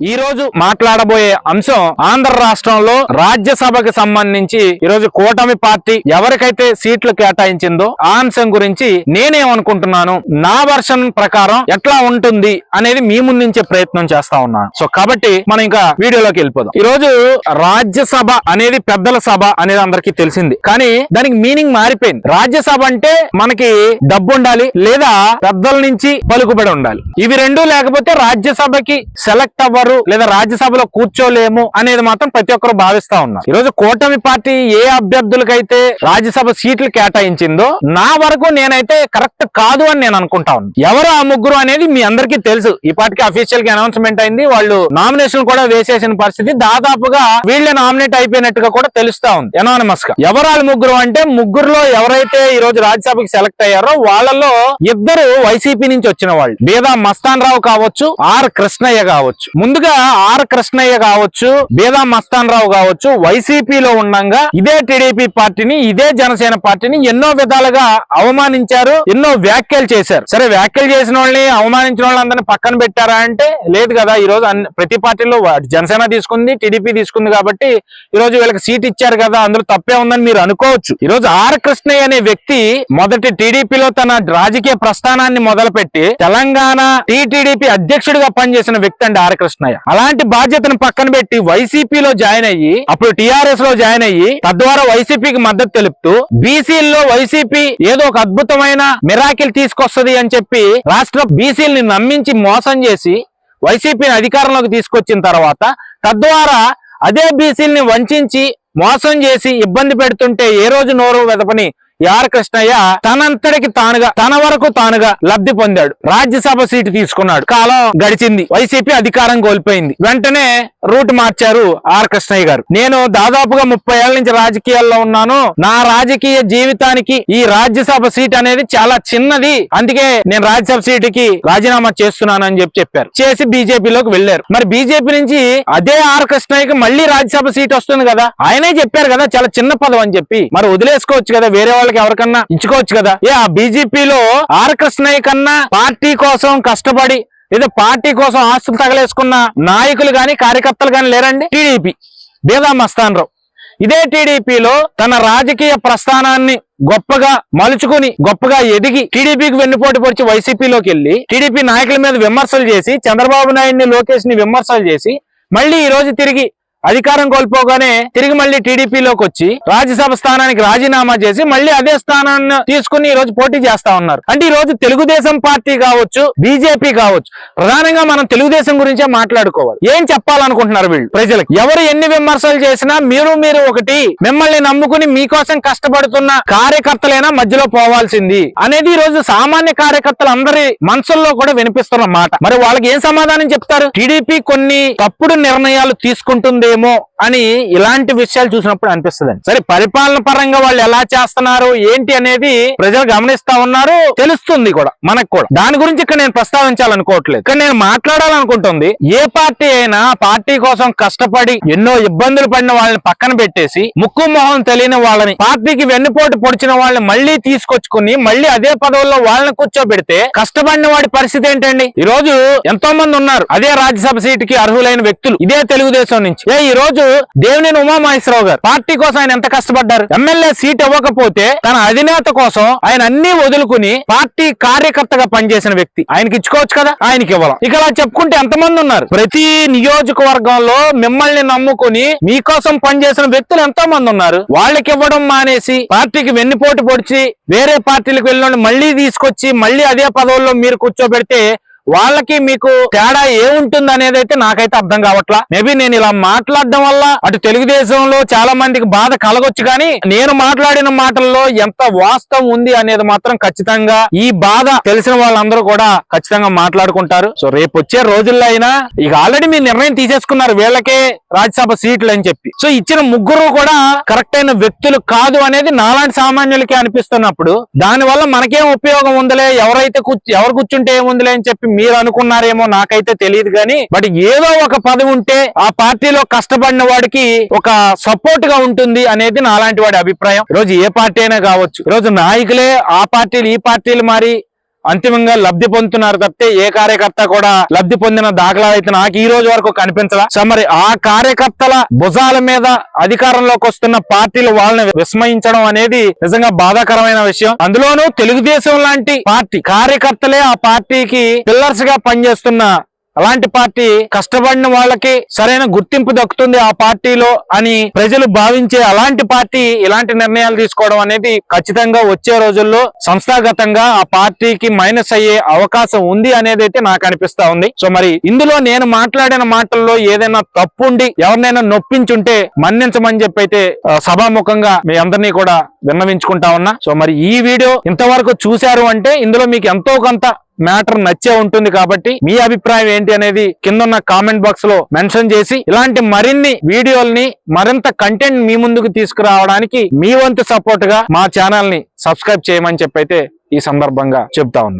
ఈ రోజు మాట్లాడబోయే అంశం ఆంధ్ర రాష్ట్రంలో రాజ్యసభకి సంబంధించి ఈ రోజు కూటమి పార్టీ ఎవరికైతే సీట్లు కేటాయించిందో ఆ అంశం గురించి నేనేమనుకుంటున్నాను? నా వర్షన్ ప్రకారం ఎట్లా ఉంటుంది అనేది మీ ముందుంచే ప్రయత్నం చేస్తా ఉన్నాను సో కాబట్టి మనం ఇంకా వీడియోలోకి వెళ్ళిపోదాం. ఈ రోజు రాజ్యసభ అనేది పెద్దల సభ అనేది అందరికీ తెలిసింది. కానీ దానికి మీనింగ్ మారిపోయింది. రాజ్యసభ అంటే మనకి డబ్బు ఉండాలి లేదా పెద్దల నుంచి పలుకుబడి ఉండాలి. ఇవి రెండు లేకపోతే రాజ్యసభకి సెలెక్ట్ అవ్వరు లేదా రాజ్యసభలో కూర్చోలేము అనేది మాత్రం ప్రతి ఒక్కరు భావిస్తా ఉన్నారు. ఈ రోజు కూటమి పార్టీ ఏ అభ్యర్థులకైతే రాజ్యసభ సీట్లు కేటాయించిందో నా వరకు నేనైతే కరెక్ట్ కాదు అని నేను అనుకుంటా ఉన్నాను ఎవరు ఆ ముగ్గురు అనేది మీ అందరికీ తెలుసు. ఈ పార్టీకి అఫీషియల్గా అనౌన్స్మెంట్ అయింది. వాళ్ళు నామినేషన్ కూడా వేసేసిన పరిస్థితి దాదాపుగా వీళ్ళే నామినేట్ అయిపోయినట్టుగా కూడా తెలుస్తా ఉంది. ఎనానమస్గా. ఎవరాలు ముగ్గురు అంటే ముగ్గురులో ఎవరైతే ఈ రోజు రాజ్యసభకి సెలెక్ట్ అయ్యారో వాళ్ళలో ఇద్దరు వైసీపీ నుంచి వచ్చిన వాళ్ళు. బేదా మస్తాన్ రావు కావచ్చు ఆర్ కృష్ణయ్య కావచ్చు. ముందుగా ఆర్ కృష్ణయ్య కావచ్చు బేదా మస్తాన్ రావు కావచ్చు వైసీపీలో ఉండగా ఇదే టీడీపీ పార్టీని ఇదే జనసేన పార్టీని ఎన్నో విధాలుగా అవమానించారు ఎన్నో వ్యాఖ్యలు చేశారు. సరే వ్యాఖ్యలు చేసిన వాళ్ళని అవమానించిన వాళ్ళందరినీ పక్కన పెట్టారా అంటే లేదు కదా. ఈ రోజు ప్రతి పార్టీలో జనసేన తీసుకుంది టీడీపీ తీసుకుంది కాబట్టి ఈ రోజు వీళ్ళకి సీట్ ఇచ్చారు కదా. అందులో తప్పే ఉందని మీరు అనుకోవచ్చు. ఈ రోజు ఆర్ కృష్ణయ్య అనే వ్యక్తి మొదటి టీడీపీలో తన రాజకీయ ప్రస్థానాన్ని మొదలుపెట్టి తెలంగాణ టీటీడీపీ అధ్యక్షుడిగా పనిచేసిన వ్యక్తి అండి ఆర్ కృష్ణ ఉన్నాయా అలాంటి బాధ్యతను పక్కన పెట్టి వైసీపీలో జాయిన్ అయ్యి అప్పుడు టిఆర్ఎస్లో జాయిన్ అయ్యి తద్వారా వైసీపీకి మద్దతు తెలుపుతూ బీసీల్లో వైసీపీ ఏదో ఒక అద్భుతమైన మిరాకిల్ తీసుకొస్తుంది అని చెప్పి రాష్ట్ర బీసీల్ని నమ్మించి మోసం చేసి వైసీపీని అధికారంలోకి తీసుకొచ్చిన తర్వాత తద్వారా అదే బీసీల్ని వంచించి మోసం చేసి ఇబ్బంది పెడుతుంటే ఏ రోజు నోరు వెదపని యార్ కృష్ణయ్య తనంతటికి తానుగా తన వరకు తానుగా లబ్ధి పొందాడు. రాజ్యసభ సీటు తీసుకున్నాడు. కాలం గడిచింది. వైసీపీ అధికారం కోల్పోయింది. వెంటనే రూట్ మార్చారు ఆర్ కృష్ణయ్య గారు. నేను దాదాపుగా ముప్పై ఏళ్ళ నుంచి రాజకీయాల్లో ఉన్నాను. నా రాజకీయ జీవితానికి ఈ రాజ్యసభ సీట్ అనేది చాలా చిన్నది. అందుకే నేను రాజ్యసభ సీటుకి రాజీనామా చేస్తున్నాను అని చెప్పి చెప్పారు. చేసి బీజేపీలోకి వెళ్ళారు మరి బీజేపీ నుంచి అదే ఆర్ కృష్ణయ్యకి మళ్ళీ రాజ్యసభ సీట్ వస్తుంది కదా? ఆయనే చెప్పారు కదా చాలా చిన్న పదం అని చెప్పి. మరి వదిలేసుకోవచ్చు కదా వేరే వాళ్ళకి ఎవరికన్నా ఇచ్చుకోవచ్చు కదా. ఏ ఆ బీజేపీలో ఆర్ కృష్ణయ్య కన్నా పార్టీ కోసం కష్టపడి లేదా పార్టీ కోసం ఆస్తులు తగలేసుకున్న నాయకులు గాని కార్యకర్తలు గాని లేరండి? టీడీపీ. బేదా మస్తాన్రావు. ఇదే టీడీపీలో తన రాజకీయ ప్రస్థానాన్ని గొప్పగా మలుచుకుని గొప్పగా ఎదిగి టీడీపీకి వెన్నుపోటు పొడిచి వైసీపీలోకి వెళ్ళి టీడీపీ నాయకుల మీద విమర్శలు చేసి చంద్రబాబు నాయుడిని లోకేష్ని విమర్శలు చేసి మళ్ళీ ఈ రోజు తిరిగి అధికారం కోల్పోగానే తిరిగి మళ్ళీ టీడీపీలోకి వచ్చి రాజ్యసభ స్థానానికి రాజీనామా చేసి మళ్ళీ అదే స్థానాన్ని తీసుకుని ఈ రోజు పోటీ చేస్తా ఉన్నారు. అంటే ఈ రోజు తెలుగుదేశం పార్టీ కావచ్చు బీజేపీ కావచ్చు ప్రధానంగా మనం తెలుగుదేశం గురించే మాట్లాడుకోవాలి. ఏం చెప్పాలనుకుంటున్నారు వీళ్ళు ప్రజలకు? ఎవరు ఎన్ని విమర్శలు చేసినా మీరు మీరు ఒకటి మిమ్మల్ని నమ్ముకుని మీకోసం కష్టపడుతున్న కార్యకర్తలైనా మధ్యలో పోవాల్సింది అనేది ఈ రోజు సామాన్య కార్యకర్తలు అందరి మనసుల్లో కూడా వినిపిస్తున్న మాట. మరి వాళ్ళకి ఏం సమాధానం చెప్తారు? టీడీపీ కొన్ని తప్పుడు నిర్ణయాలు తీసుకుంటుంది ఏమో అని ఇలాంటి విషయాలు చూసినప్పుడు అనిపిస్తుంది సరే పరిపాలన పరంగా వాళ్ళు ఎలా చేస్తున్నారు ఏంటి అనేది ప్రజలు గమనిస్తా ఉన్నారు తెలుస్తుంది కూడా మనకు కూడా. దాని గురించి ఇక్కడ నేను ప్రస్తావించాలనుకోవట్లేదు. ఇక్కడ నేను మాట్లాడాలనుకుంటుంది ఏ పార్టీ అయినా పార్టీ కోసం కష్టపడి ఎన్నో ఇబ్బందులు పడిన వాళ్ళని పక్కన పెట్టేసి ముక్కు మొహం తెలియని వాళ్ళని పార్టీకి వెన్నుపోటు పొడిచిన వాళ్ళని మళ్ళీ తీసుకొచ్చుకుని మళ్ళీ అదే పదవుల్లో వాళ్ళని కూర్చోబెడితే కష్టపడిన వాడి పరిస్థితి ఏంటండి? ఈ రోజు ఎంతో మంది ఉన్నారు. అదే రాజ్యసభ సీటుకి అర్హులైన వ్యక్తులు ఇదే తెలుగుదేశం నుంచి. ఏ ఈ రోజు దేవినేని ఉమామహేశ్వరరావు గారు? పార్టీ కోసం ఆయన ఎంత కష్టపడ్డారు? ఎమ్మెల్యే సీట్ ఇవ్వకపోతే తన అధినేత కోసం ఆయన అన్ని వదులుకుని పార్టీ కార్యకర్తగా పనిచేసిన వ్యక్తి. ఆయనకి ఇచ్చుకోవచ్చు కదా? ఆయనకి ఇవ్వాలి. ఇక అలా చెప్పుకుంటే ఎంతమంది ఉన్నారు? ప్రతి నియోజకవర్గంలో మిమ్మల్ని నమ్ముకుని మీకోసం పనిచేసిన వ్యక్తులు ఎంతో మంది ఉన్నారు? వాళ్ళకి ఇవ్వడం మానేసి పార్టీకి వెన్నుపోటు పొడిచి వేరే పార్టీలకు వెళ్ళిన మళ్ళీ తీసుకొచ్చి మళ్ళీ అదే పదవుల్లో మీరు కూర్చోబెడితే వాళ్ళకి మీకు తేడా ఏముంటుంది అనేది అయితే నాకైతే అర్థం కావట్లా. మేబీ నేను ఇలా మాట్లాడడం వల్ల అటు తెలుగుదేశంలో చాలా మందికి బాధ కలగొచ్చు కానీ నేను మాట్లాడిన మాటల్లో ఎంత వాస్తవం ఉంది అనేది మాత్రం ఖచ్చితంగా ఈ బాధ తెలిసిన వాళ్ళందరూ కూడా ఖచ్చితంగా మాట్లాడుకుంటారు. సో రేపు వచ్చే రోజుల్లో అయినా ఇక ఆల్రెడీ మీరు నిర్ణయం తీసేసుకున్నారు వీళ్ళకే రాజ్యసభ సీట్లు అని చెప్పి. సో ఇచ్చిన ముగ్గురు కూడా కరెక్ట్ అయిన వ్యక్తులు కాదు అనేది నాలాంటి సామాన్యులకి అనిపిస్తున్నప్పుడు దాని వల్ల మనకేం ఉపయోగం ఉందిలే? ఎవరైతే ఎవరు కూర్చుంటే ఏముందిలే అని చెప్పి మీరు అనుకున్నారేమో నాకైతే తెలియదు కానీ బట్ ఏదో ఒక పదవి ఉంటే ఆ పార్టీలో కష్టపడిన వాడికి ఒక సపోర్ట్గా ఉంటుంది అనేది నాలాంటి వాడి అభిప్రాయం. రోజు ఏ పార్టీ అయినా కావచ్చు. రోజు నాయకులే ఆ పార్టీలు ఈ పార్టీలు మారి అంతిమంగా లబ్ధి పొందుతున్నారు తప్పితే ఏ కార్యకర్త కూడా లబ్ధి పొందిన దాఖలాలు అయితే నాకు ఈ రోజు వరకు కనిపించలా. సో మరి ఆ కార్యకర్తల భుజాల మీద అధికారంలోకి వస్తున్న పార్టీలు వాళ్ళని విస్మయించడం అనేది నిజంగా బాధాకరమైన విషయం. అందులోనూ తెలుగుదేశం లాంటి పార్టీ కార్యకర్తలే ఆ పార్టీకి పిల్లర్స్గా పనిచేస్తున్న అలాంటి పార్టీ కష్టపడిన వాళ్ళకి సరైన గుర్తింపు దక్కుతుంది ఆ పార్టీలో అని ప్రజలు భావించే అలాంటి పార్టీ ఇలాంటి నిర్ణయాలు తీసుకోవడం అనేది ఖచ్చితంగా వచ్చే రోజుల్లో సంస్థాగతంగా ఆ పార్టీకి మైనస్ అయ్యే అవకాశం ఉంది అనేది అయితే నాకు అనిపిస్తా ఉంది. సో మరి ఇందులో నేను మాట్లాడిన మాటల్లో ఏదైనా తప్పుండి ఎవరినైనా నొప్పించుంటే మన్నించమని చెప్పి అయితే సభాముఖంగా మీ అందరినీ కూడా విన్నవించుకుంటా ఉన్నా. సో మరి ఈ వీడియో ఇంతవరకు చూశారు అంటే ఇందులో మీకు ఎంతో కొంత మ్యాటర్ నచ్చే ఉంటుంది కాబట్టి మీ అభిప్రాయం ఏంటి అనేది కిందన్న కామెంట్ బాక్స్లో మెన్షన్ చేసి ఇలాంటి మరిన్ని వీడియోల్ని మరింత కంటెంట్ మీ ముందుకు తీసుకురావడానికి మీ వంతు సపోర్ట్గా మా ఛానల్ని సబ్స్క్రైబ్ చేయమని చెప్పైతే ఈ సందర్భంగా చెప్తా ఉన్నా.